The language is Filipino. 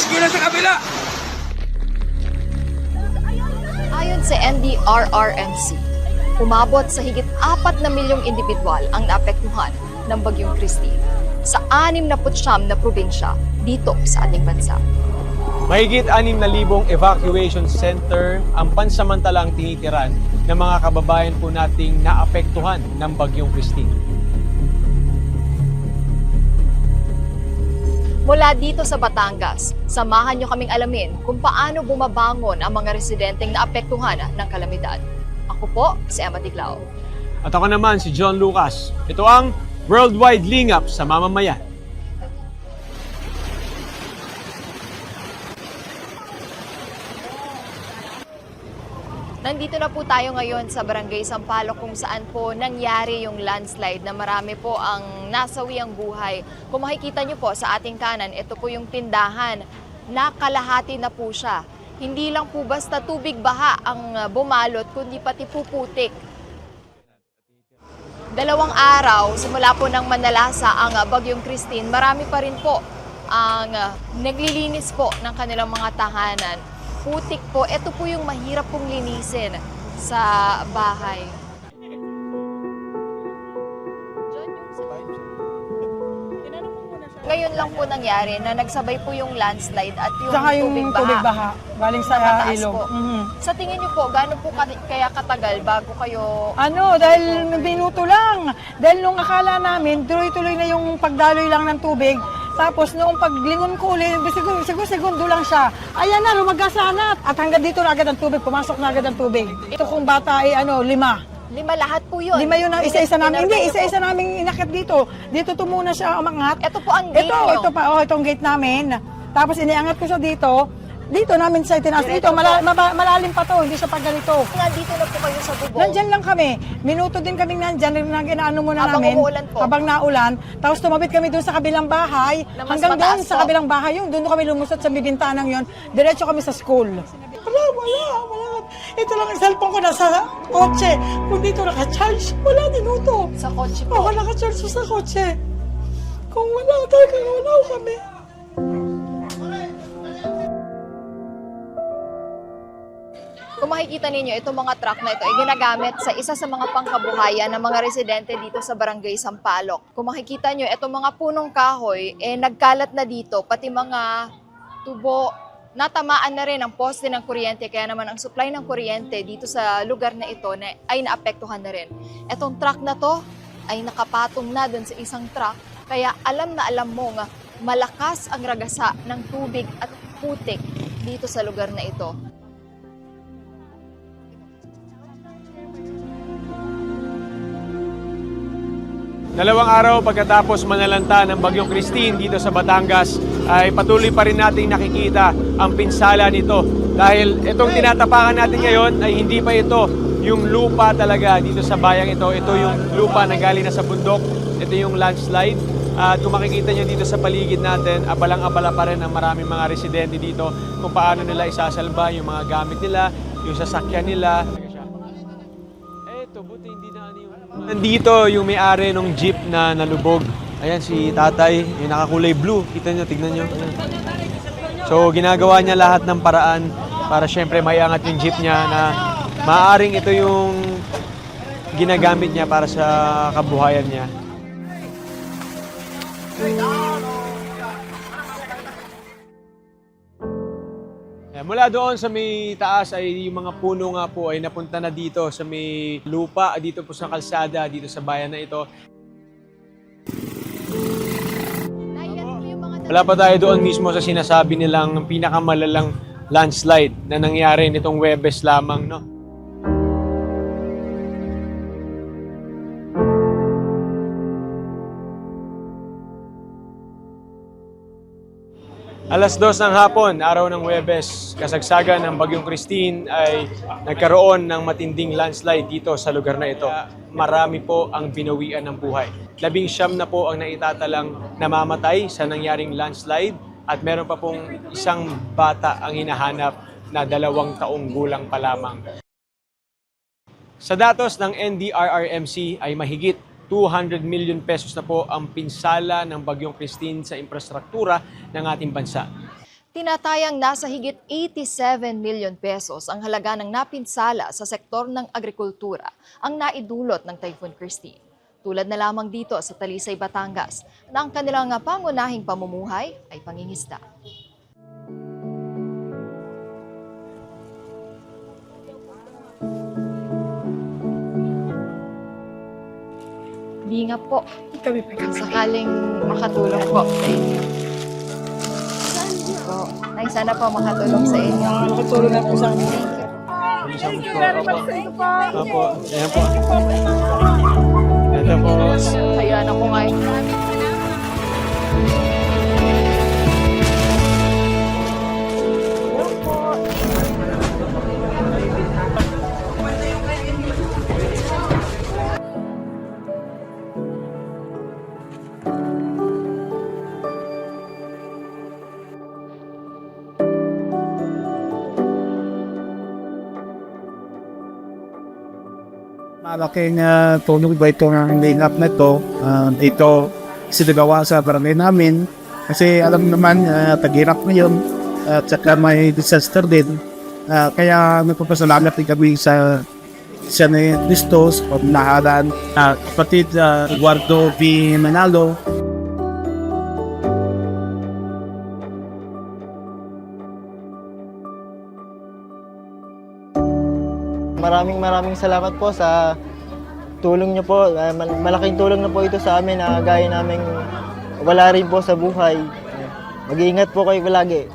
rescue na sa kabila! Ayon sa NDRRMC, umabot sa higit 4 na milyong individual ang naapektuhan ng Bagyong Christine sa 69 na probinsya dito sa ating bansa. Mahigit 6,000 evacuation center ang pansamantalang tinitiran ng mga kababayan po nating naapektuhan ng Bagyong Christine. Mula dito sa Batangas, samahan nyo kaming alamin kung paano bumabangon ang mga residenteng naapektuhan ng kalamidad. Ako po, si Emma Tiglao. At ako naman si John Lucas. Ito ang Worldwide Lingap sa Mamamayan. Nandito na po tayo ngayon sa Barangay Sampaloc kung saan po nangyari yung landslide na marami po ang nasawi ang buhay. Kung makikita nyo po sa ating kanan, ito po yung tindahan. Nakalahati na po siya. Hindi lang po basta tubig baha ang uh, bumalot, kundi pati puputik. Dalawang araw, simula po ng manalasa ang uh, Bagyong Christine, marami pa rin po ang uh, naglilinis po ng kanilang mga tahanan. Putik po, ito po yung mahirap pong linisin sa bahay. Ngayon lang po nangyari na nagsabay po yung landslide at yung, Saka yung tubig baha. tubig baha, galing sa Mataas ilog. po. Mhm. Sa tingin niyo po, gaano po ka- kaya katagal bago kayo Ano, dahil minuto lang. Dahil nung akala namin, tuloy-tuloy na yung pagdaloy lang ng tubig. Tapos noong paglingon ko ulit, siguro, siguro segundo lang siya. Ayan na, lumagasana. At hanggang dito na agad ang tubig, pumasok na agad ang tubig. Ito kong bata ay ano, lima. lima lahat po yun? Lima yun ang isa-isa namin. Hindi, isa-isa namin inakit dito. Dito to muna siya umangat. Ito po ang gate Ito, niyo. ito pa, oh, itong gate namin. Tapos iniangat ko siya dito. Dito namin sa itinaas. Diretso Dito, mala- po. maba- malalim pa to, hindi siya pag ganito. Nandito na po kayo sa bubong. Nandyan lang kami. Minuto din kaming nandyan, na ginaano muna Habang namin. umuulan po. Habang naulan. Tapos tumabit kami doon sa kabilang bahay. Na mas hanggang doon mataas sa po. kabilang bahay, yung doon kami lumusot sa may bintanang yon. Diretso kami sa school. Wala, wala, wala. Ito lang ang cellphone ko nasa kotse. Kung dito naka-charge, wala minuto. Sa kotse Oo, po. naka-charge sa kotse. Kung wala, talaga wala kami. Kung makikita ninyo, itong mga truck na ito ay ginagamit sa isa sa mga pangkabuhayan ng mga residente dito sa Barangay Sampaloc. Kung makikita nyo, itong mga punong kahoy, eh nagkalat na dito, pati mga tubo, natamaan na rin ang poste ng kuryente, kaya naman ang supply ng kuryente dito sa lugar na ito na, ay naapektuhan na rin. Itong truck na to ay nakapatong na dun sa isang truck, kaya alam na alam mo nga malakas ang ragasa ng tubig at putik dito sa lugar na ito. Dalawang araw pagkatapos manalanta ng Bagyong Christine dito sa Batangas ay patuloy pa rin nating nakikita ang pinsala nito. Dahil itong tinatapakan natin ngayon ay hindi pa ito yung lupa talaga dito sa bayang ito. Ito yung lupa na galing na sa bundok. Ito yung landslide. At kung makikita nyo dito sa paligid natin, abalang-abala pa rin ang maraming mga residente dito kung paano nila isasalba yung mga gamit nila, yung sasakyan nila. Nandito yung may-ari ng jeep na nalubog. Ayan, si tatay, yung nakakulay blue. Kita nyo, tignan nyo. So, ginagawa niya lahat ng paraan para syempre maiangat yung jeep niya na maaring ito yung ginagamit niya para sa kabuhayan niya. Ayan, mula doon sa may taas ay yung mga puno nga po ay napunta na dito sa may lupa, dito po sa kalsada, dito sa bayan na ito. Wala pa tayo doon mismo sa sinasabi nilang pinakamalalang landslide na nangyari nitong Webes lamang, no? Alas dos ng hapon, araw ng Webes, kasagsagan ng Bagyong Christine ay nagkaroon ng matinding landslide dito sa lugar na ito. Marami po ang binawian ng buhay. Labing siyam na po ang naitatalang namamatay sa nangyaring landslide at meron pa pong isang bata ang hinahanap na dalawang taong gulang pa lamang. Sa datos ng NDRRMC ay mahigit 200 million pesos na po ang pinsala ng Bagyong Christine sa infrastruktura ng ating bansa. Tinatayang nasa higit 87 million pesos ang halaga ng napinsala sa sektor ng agrikultura ang naidulot ng Typhoon Christine. Tulad na lamang dito sa Talisay, Batangas, na ang kanilang pangunahing pamumuhay ay pangingisda. Hindi nga po, Kami pa sakaling makatulong po sa inyo. Po. Ay, sana po makatulong sa inyo. Nakatulong na po sa amin. Thank you. Opo, ayan po. Ito po. Kaya na ko ngayon. Malaking uh, tulong ba ito ng line-up na ito? Uh, ito sinagawa sa barangay namin kasi alam naman uh, tagirap ngayon at saka may disaster din. Uh, kaya nagpapasalamat din kami sa siya ni Cristos, pamlaharan, uh, kapatid uh, Eduardo V. Manalo, Maraming maraming salamat po sa tulong niyo po. Ah, mal- Malaking tulong na po ito sa amin na gaya naming wala rin po sa buhay. Mag-iingat po kayo palagi.